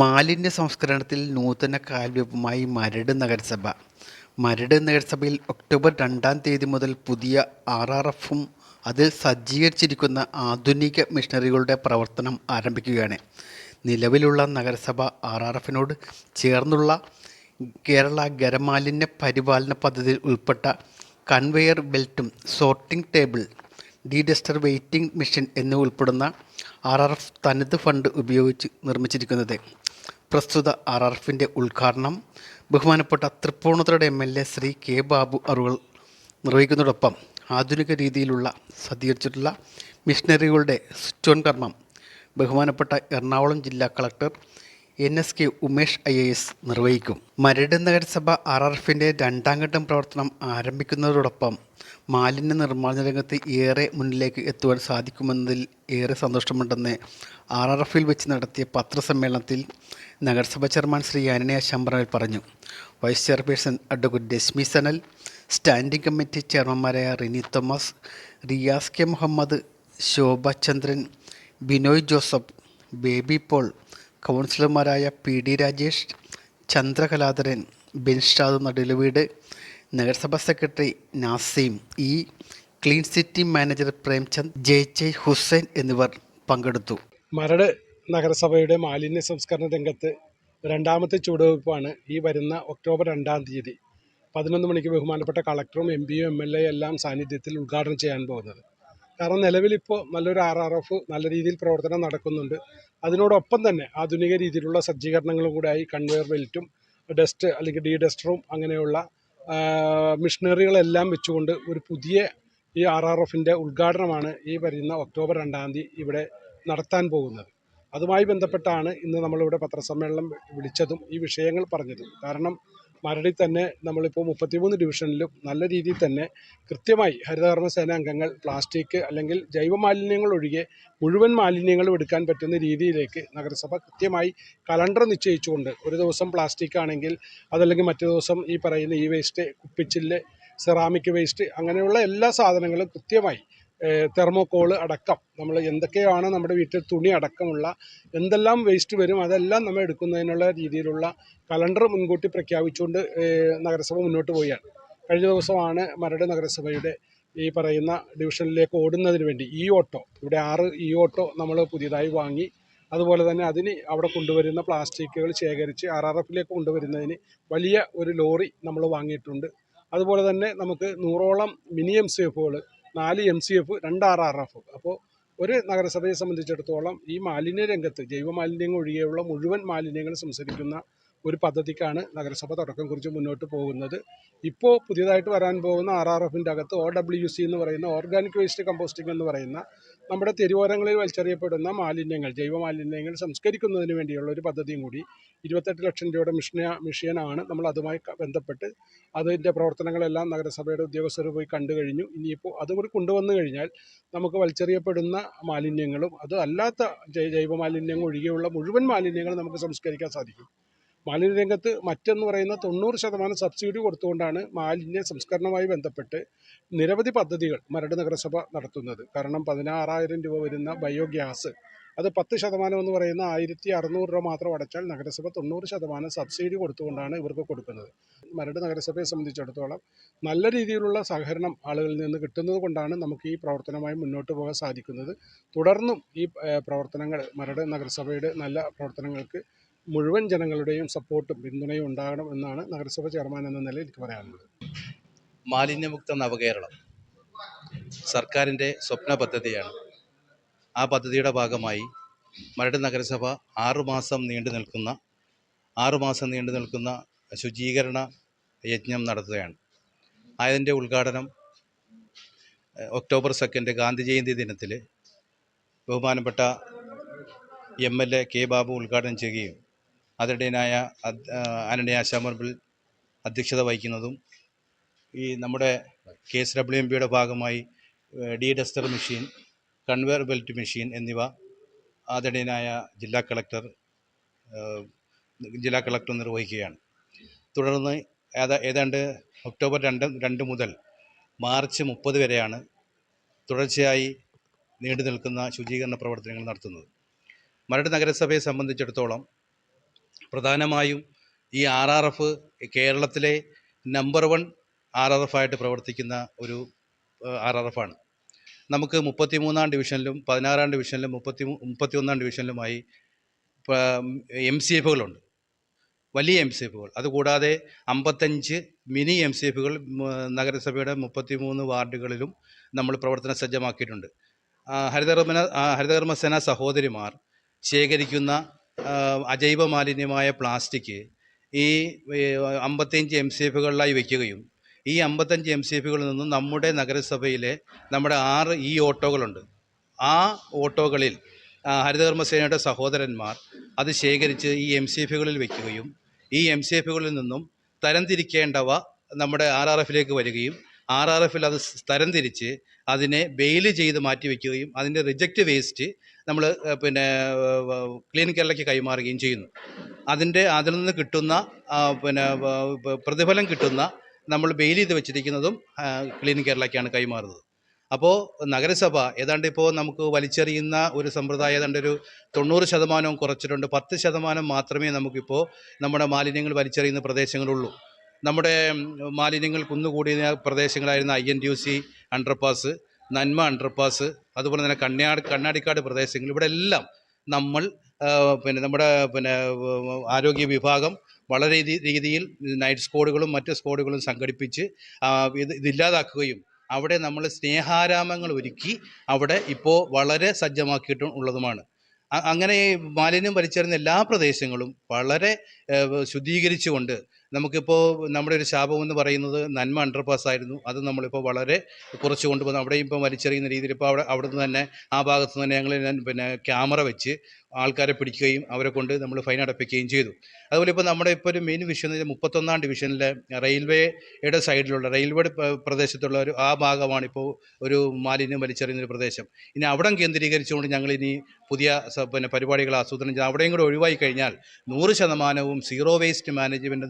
മാലിന്യ സംസ്കരണത്തിൽ നൂതന കാൽവെപ്പുമായി മരട് നഗരസഭ. മരട് നഗരസഭയിൽ ഒക്ടോബർ രണ്ടാം തീയതി മുതൽ പുതിയ ആർ ആർ എഫും അതിൽ സജ്ജീകരിച്ചിരിക്കുന്ന ആധുനിക മിഷനറികളുടെ പ്രവർത്തനം ആരംഭിക്കുകയാണ്. നിലവിലുള്ള നഗരസഭ ആർ ആർ എഫിനോട് ചേർന്നുള്ള കേരള ഖരമാലിന്യ പരിപാലന പദ്ധതിയിൽ ഉൾപ്പെട്ട conveyor ബെൽറ്റും sorting table deduster weighting machine എന്നിവ ഉൾപ്പെടുന്ന ആർ ആർ എഫ് തനത് ഫണ്ട് ഉപയോഗിച്ച് നിർമ്മിച്ചിരിക്കുന്നത്. പ്രസ്തുത ആർ ആർ എഫിന്റെ ഉദ്ഘാടനം ബഹുമാനപ്പെട്ട തൃപ്പൂണിത്തുറയുടെ M L A Shri K Babu അറുകൾ നിർവഹിക്കുന്നതോടൊപ്പം ആധുനിക രീതിയിലുള്ള സജ്ജീകരിച്ചിട്ടുള്ള മിഷനറികളുടെ സ്വിച്ച് ഓൺ കർമ്മം ബഹുമാനപ്പെട്ട എറണാകുളം ജില്ലാ collector N S K Umesh I A S നിർവഹിക്കും. മരട് നഗരസഭ ആർ ആർ എഫിന്റെ രണ്ടാം ഘട്ടം പ്രവർത്തനം ആരംഭിക്കുന്നതോടൊപ്പം മാലിന്യ നിർമ്മാർജന രംഗത്ത് ഏറെ മുന്നിലേക്ക് എത്തുവാൻ സാധിക്കുമെന്നതിൽ ഏറെ സന്തോഷമുണ്ടെന്ന് ആർ ആർ എഫിൽ വെച്ച് നടത്തിയ പത്രസമ്മേളനത്തിൽ നഗരസഭ ചെയർമാൻ ശ്രീ ആനനയ ശമ്പറവിൽ പറഞ്ഞു. Vice chairperson advocate Rashmi Sanal standing committee ചെയർമാൻമാരായ Rini Thomas Riyas K Muhammad Shobha Chandran Binoy Joseph Baby Paul കൗൺസിലർമാരായ പി ഡി രാജേഷ് ചന്ദ്രകലാധരൻ ബെൻഷാദ് നടുലവീട് നഗരസഭാ secretary Naseem E clean city manager Premchand J J Hussain എന്നിവർ പങ്കെടുത്തു. മരട് നഗരസഭയുടെ മാലിന്യ സംസ്കരണ രംഗത്ത് രണ്ടാമത്തെ ചുവടുവയ്പ്പാണ് ഈ വരുന്ന ഒക്ടോബർ രണ്ടാം തീയതി പതിനൊന്ന് മണിക്ക് ബഹുമാനപ്പെട്ട കളക്ടറും എം പിയും എം എൽ എ എല്ലാം സാന്നിധ്യത്തിൽ ഉദ്ഘാടനം ചെയ്യാൻ പോകുന്നത്. കാരണം നിലവിലിപ്പോൾ നല്ലൊരു ആർ ആർ എഫ് നല്ല രീതിയിൽ പ്രവർത്തനം നടക്കുന്നുണ്ട്. അതിനോടൊപ്പം തന്നെ ആധുനിക രീതിയിലുള്ള സജ്ജീകരണങ്ങളും കൂടെ ആയി കൺവെയർ ബെൽറ്റും ഡസ്റ്റ് അല്ലെങ്കിൽ ഡീ ഡസ്റ്ററും അങ്ങനെയുള്ള ആ, മിഷനറികളെല്ലാം വെച്ചുകൊണ്ട് ഒരു പുതിയ ഈ ആർ ആർ എഫിന്റെ ഉദ്ഘാടനമാണ് ഈ വരുന്ന ഒക്ടോബർ രണ്ടാം തീയതി ഇവിടെ നടത്താൻ പോകുന്നത്. അതുമായി ബന്ധപ്പെട്ടാണ് ഇന്ന് നമ്മളിവിടെ പത്രസമ്മേളനം വിളിച്ചതും ഈ വിഷയങ്ങൾ പറഞ്ഞതും. കാരണം മരടിൽ തന്നെ നമ്മളിപ്പോൾ മുപ്പത്തിമൂന്ന് ഡിവിഷനിലും നല്ല രീതിയിൽ തന്നെ കൃത്യമായി ഹരിതകർമ്മസേന അംഗങ്ങൾ പ്ലാസ്റ്റിക് അല്ലെങ്കിൽ ജൈവ മാലിന്യങ്ങൾ ഒഴികെ മുഴുവൻ മാലിന്യങ്ങളും എടുക്കാൻ പറ്റുന്ന രീതിയിലേക്ക് നഗരസഭ കൃത്യമായി കലണ്ടർ നിശ്ചയിച്ചുകൊണ്ട് ഒരു ദിവസം പ്ലാസ്റ്റിക് ആണെങ്കിൽ അതല്ലെങ്കിൽ മറ്റു ദിവസം ഈ പറയുന്ന ഈ വേസ്റ്റ് കുപ്പിച്ചില്ല് സെറാമിക് വേസ്റ്റ് അങ്ങനെയുള്ള എല്ലാ സാധനങ്ങളും കൃത്യമായി തെർമോക്കോൾ അടക്കം. നമ്മൾ എന്തൊക്കെയാണ് നമ്മുടെ വീട്ടിൽ തുണി അടക്കമുള്ള എന്തെല്ലാം വേസ്റ്റ് വരും അതെല്ലാം നമ്മൾ എടുക്കുന്നതിനുള്ള രീതിയിലുള്ള കലണ്ടർ മുൻകൂട്ടി പ്രഖ്യാപിച്ചുകൊണ്ട് നഗരസഭ മുന്നോട്ട് പോയാണ് കഴിഞ്ഞ ദിവസമാണ് മരട് നഗരസഭയുടെ ഈ പറയുന്ന ഡിവിഷനിലേക്ക് ഓടുന്നതിന് വേണ്ടി ഈ ഓട്ടോ ഇവിടെ ആറ് ഈ ഓട്ടോ നമ്മൾ പുതിയതായി വാങ്ങി. അതുപോലെ തന്നെ അതിന് അവിടെ കൊണ്ടുവരുന്ന പ്ലാസ്റ്റിക്കുകൾ ശേഖരിച്ച് ആർ ആർ എഫിലേക്ക് കൊണ്ടുവരുന്നതിന് വലിയ ഒരു ലോറി നമ്മൾ വാങ്ങിയിട്ടുണ്ട്. അതുപോലെ തന്നെ നമുക്ക് നൂറോളം മിനി എം സി എഫുകൾ നാല് എം സി എഫ് രണ്ട് ആർ ആർ എഫ് അപ്പോൾ ഒരു നഗരസഭയെ സംബന്ധിച്ചിടത്തോളം ഈ മാലിന്യ രംഗത്ത് ജൈവ ഒഴികെയുള്ള മുഴുവൻ മാലിന്യങ്ങൾ സംസ്കരിക്കുന്ന ഒരു പദ്ധതിക്കാണ് നഗരസഭ തുടക്കം കുറിച്ച് മുന്നോട്ട് പോകുന്നത്. ഇപ്പോൾ പുതിയതായിട്ട് വരാൻ പോകുന്ന ആർ ആർ എഫിന്റെ അകത്ത് ഒ ഡബ്ല്യു സി എന്ന് പറയുന്ന ഓർഗാനിക് വേസ്റ്റ് കമ്പോസ്റ്റിംഗ് എന്ന് പറയുന്ന നമ്മുടെ തെരുവോരങ്ങളിൽ വലിച്ചെറിയപ്പെടുന്ന മാലിന്യങ്ങൾ ജൈവ മാലിന്യങ്ങൾ സംസ്കരിക്കുന്നതിന് വേണ്ടിയുള്ള ഒരു പദ്ധതിയും കൂടി ഇരുപത്തെട്ട് ലക്ഷം രൂപയുടെ മിഷന മിഷനാണ് നമ്മൾ അതുമായി ബന്ധപ്പെട്ട് അതിന്റെ പ്രവർത്തനങ്ങളെല്ലാം നഗരസഭയുടെ ഉദ്യോഗസ്ഥർ പോയി കണ്ടു കഴിഞ്ഞു. ഇനിയിപ്പോൾ അതും കൂടി കൊണ്ടുവന്നു കഴിഞ്ഞാൽ നമുക്ക് വലിച്ചെറിയപ്പെടുന്ന മാലിന്യങ്ങളും അത് അല്ലാത്ത ജൈവ മാലിന്യങ്ങൾ ഒഴികെയുള്ള മുഴുവൻ മാലിന്യങ്ങളും നമുക്ക് സംസ്കരിക്കാൻ സാധിക്കും. മാലിന്യ രംഗത്ത് മറ്റെന്ന് പറയുന്ന തൊണ്ണൂറ് ശതമാനം സബ്സിഡി കൊടുത്തുകൊണ്ടാണ് മാലിന്യ സംസ്കരണവുമായി ബന്ധപ്പെട്ട് നിരവധി പദ്ധതികൾ മരട് നഗരസഭ നടത്തുന്നത്. കാരണം പതിനാറായിരം രൂപ വരുന്ന ബയോഗ്യാസ് അത് പത്ത് ശതമാനം എന്ന് പറയുന്ന ആയിരത്തി അറുന്നൂറ് രൂപ മാത്രം അടച്ചാൽ നഗരസഭ തൊണ്ണൂറ് ശതമാനം സബ്സിഡി കൊടുത്തുകൊണ്ടാണ് ഇവർക്ക് കൊടുക്കുന്നത്. മരട് നഗരസഭയെ സംബന്ധിച്ചിടത്തോളം നല്ല രീതിയിലുള്ള സഹകരണം ആളുകളിൽ നിന്ന് കിട്ടുന്നത് കൊണ്ടാണ് നമുക്ക് ഈ പ്രവർത്തനമായി മുന്നോട്ട് പോകാൻ സാധിക്കുന്നത്. തുടർന്നും ഈ പ്രവർത്തനങ്ങൾ മരട് നഗരസഭയുടെ നല്ല പ്രവർത്തനങ്ങൾക്ക് മുഴുവൻ ജനങ്ങളുടെയും സപ്പോർട്ടും പിന്തുണയും ഉണ്ടാകണം എന്നാണ് നഗരസഭ ചെയർമാൻ എന്ന നിലയിൽ എനിക്ക് പറയാനുള്ളത്. മാലിന്യമുക്ത നവകേരളം സർക്കാരിന്റെ സ്വപ്ന പദ്ധതിയാണ്. ആ പദ്ധതിയുടെ ഭാഗമായി മരട് നഗരസഭ ആറുമാസം നീണ്ടു നിൽക്കുന്ന ആറുമാസം നീണ്ടു നിൽക്കുന്ന ശുചീകരണ യജ്ഞം നടത്തുകയാണ്. അതിന്റെ ഉദ്ഘാടനം ഒക്ടോബർ സെക്കൻഡ് ഗാന്ധി ജയന്തി ദിനത്തിൽ ബഹുമാനപ്പെട്ട M L A K Babu ഉദ്ഘാടനം ചെയ്യുകയും അതിനിടയനായ ആനണി ആശാമർബിൾ അധ്യക്ഷത വഹിക്കുന്നതും ഈ നമ്മുടെ കെ എസ് ഡബ്ല്യു എം പിയുടെ ഭാഗമായി D duster machine conveyor belt machine എന്നിവ ആദരണീയനായ ജില്ലാ കളക്ടർ ജില്ലാ കളക്ടർ നിർവഹിക്കുകയാണ്. തുടർന്ന് ഏതാ ഏതാണ്ട് ഒക്ടോബർ രണ്ട് രണ്ട് മുതൽ മാർച്ച് മുപ്പത് വരെയാണ് തുടർച്ചയായി നീണ്ടു നിൽക്കുന്ന ശുചീകരണ പ്രവർത്തനങ്ങൾ നടത്തുന്നത്. മരട് നഗരസഭയെ സംബന്ധിച്ചിടത്തോളം പ്രധാനമായും ഈ ആർ ആർ എഫ് കേരളത്തിലെ number one R R F ആയിട്ട് പ്രവർത്തിക്കുന്ന ഒരു ആർ ആർ എഫ് ആണ്. നമുക്ക് മുപ്പത്തി മൂന്നാം ഡിവിഷനിലും പതിനാറാം ഡിവിഷനിലും മുപ്പത്തി മുപ്പത്തി ഒന്നാം ഡിവിഷനിലുമായി എം സി എഫുകളുണ്ട്. വലിയ എം സി എഫുകൾ. അതുകൂടാതെ അമ്പത്തഞ്ച് മിനി എം സി എഫുകൾ നഗരസഭയുടെ മുപ്പത്തി മൂന്ന് വാർഡുകളിലും നമ്മൾ പ്രവർത്തന സജ്ജമാക്കിയിട്ടുണ്ട്. ഹരിതകർമ്മ ഹരിതകർമ്മസേന സഹോദരിമാർ ശേഖരിക്കുന്ന അജൈവ മാലിന്യമായ പ്ലാസ്റ്റിക് ഈ അമ്പത്തിയഞ്ച് എം സി എഫുകളിലായി വയ്ക്കുകയും ഈ അമ്പത്തഞ്ച് എം സി എഫുകളിൽ നിന്നും നമ്മുടെ നഗരസഭയിലെ നമ്മുടെ ആറ് ഈ ഓട്ടോകളുണ്ട്. ആ ഓട്ടോകളിൽ ഹരിതകർമ്മസേനയുടെ സഹോദരന്മാർ അത് ശേഖരിച്ച് ഈ എം സി എഫുകളിൽ വയ്ക്കുകയും ഈ എം സി എഫുകളിൽ നിന്നും തരംതിരിക്കേണ്ടവ നമ്മുടെ ആർ ആർ എഫിലേക്ക് വരികയും ആർ ആർ എഫിൽ അത് തരംതിരിച്ച് അതിനെ ബെയിൽ ചെയ്ത് മാറ്റി വയ്ക്കുകയും അതിന്റെ റിജക്റ്റ് വേസ്റ്റ് നമ്മൾ പിന്നെ ക്ലീൻ കേരളയ്ക്ക് കൈമാറുകയും ചെയ്യുന്നു. അതിന്റെ അതിൽ നിന്ന് കിട്ടുന്ന പിന്നെ പ്രതിഫലം കിട്ടുന്ന നമ്മൾ ബെയിൽ ചെയ്ത് വെച്ചിരിക്കുന്നതും ക്ലീൻ കേരളയ്ക്കാണ് കൈമാറുന്നത്. അപ്പോൾ നഗരസഭ ഏതാണ്ട് ഇപ്പോൾ നമുക്ക് വലിച്ചെറിയുന്ന ഒരു സമ്പ്രദായം ഏതാണ്ട് ഒരു തൊണ്ണൂറ് ശതമാനവും കുറച്ചിട്ടുണ്ട്. പത്ത് ശതമാനം മാത്രമേ നമുക്കിപ്പോൾ നമ്മുടെ മാലിന്യങ്ങൾ വലിച്ചെറിയുന്ന പ്രദേശങ്ങളുള്ളൂ. നമ്മുടെ മാലിന്യങ്ങൾ കുന്നുകൂടിയ പ്രദേശങ്ങളായിരുന്ന I N T U C underpass നന്മ അണ്ടർപാസ് അതുപോലെ തന്നെ കണ്ണാട് കണ്ണാടിക്കാട് പ്രദേശങ്ങൾ ഇവിടെ എല്ലാം നമ്മൾ പിന്നെ നമ്മുടെ പിന്നെ ആരോഗ്യ വിഭാഗം വളരെ രീതിയിൽ നൈറ്റ് സ്കോഡുകളും മറ്റ് സ്ക്വാഡുകളും സംഘടിപ്പിച്ച് ഇത് ഇതില്ലാതാക്കുകയും അവിടെ നമ്മൾ സ്നേഹാരാമങ്ങൾ ഒരുക്കി അവിടെ ഇപ്പോൾ വളരെ സജ്ജമാക്കിയിട്ടും ഉള്ളതുമാണ്. അങ്ങനെ മാലിന്യം വലിച്ചെറിയുന്ന എല്ലാ പ്രദേശങ്ങളും വളരെ ശുദ്ധീകരിച്ചുകൊണ്ട് നമുക്കിപ്പോൾ നമ്മുടെ ഒരു ശാപം എന്ന് പറയുന്നത് നന്മ അണ്ടർപാസ് ആയിരുന്നു. അത് നമ്മളിപ്പോൾ വളരെ കുറച്ച് കൊണ്ടുവന്ന് അവിടെയും ഇപ്പോൾ വലിച്ചെറിയുന്ന രീതിയിൽ ഇപ്പോൾ അവിടെ അവിടെ നിന്ന് തന്നെ ആ ഭാഗത്ത് തന്നെ ഞങ്ങൾ പിന്നെ ക്യാമറ വെച്ച് ആൾക്കാരെ പിടിക്കുകയും അവരെ കൊണ്ട് നമ്മൾ ഫൈൻ അടപ്പിക്കുകയും ചെയ്തു. അതുപോലെ ഇപ്പോൾ നമ്മുടെ ഇപ്പോൾ ഒരു മെയിൻ വിഷയം എന്ന് വെച്ചാൽ മുപ്പത്തൊന്നാം ഡിവിഷനിലെ റെയിൽവേയുടെ സൈഡിലുള്ള റെയിൽവേ പ്രദേശത്തുള്ള ഒരു ആ ഭാഗമാണ് ഇപ്പോൾ ഒരു മാലിന്യം വലിച്ചെറിയുന്ന ഒരു പ്രദേശം. ഇനി അവിടം കേന്ദ്രീകരിച്ചുകൊണ്ട് ഞങ്ങൾ ഇനി പുതിയ പിന്നെ പരിപാടികൾ ആസൂത്രണം ചെയ്ത് അവിടെയും കൂടെ ഒഴിവായി കഴിഞ്ഞാൽ നൂറ് ശതമാനവും zero waste management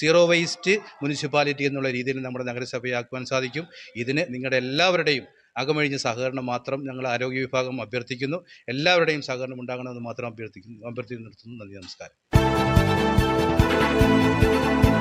zero waste municipality എന്നുള്ള രീതിയിൽ നമ്മുടെ നഗരസഭയാക്കുവാൻ സാധിക്കും. ഇതിന് നിങ്ങളുടെ എല്ലാവരുടെയും അകമഴിഞ്ഞ സഹകരണം മാത്രം ഞങ്ങൾ ആരോഗ്യ വിഭാഗം അഭ്യർത്ഥിക്കുന്നു. എല്ലാവരുടെയും സഹകരണം ഉണ്ടാകണമെന്ന് മാത്രം അഭ്യർത്ഥിക്കുന്നു അഭ്യർത്ഥിക്കുന്നു നിർത്തുന്നു. നന്ദി നമസ്കാരം.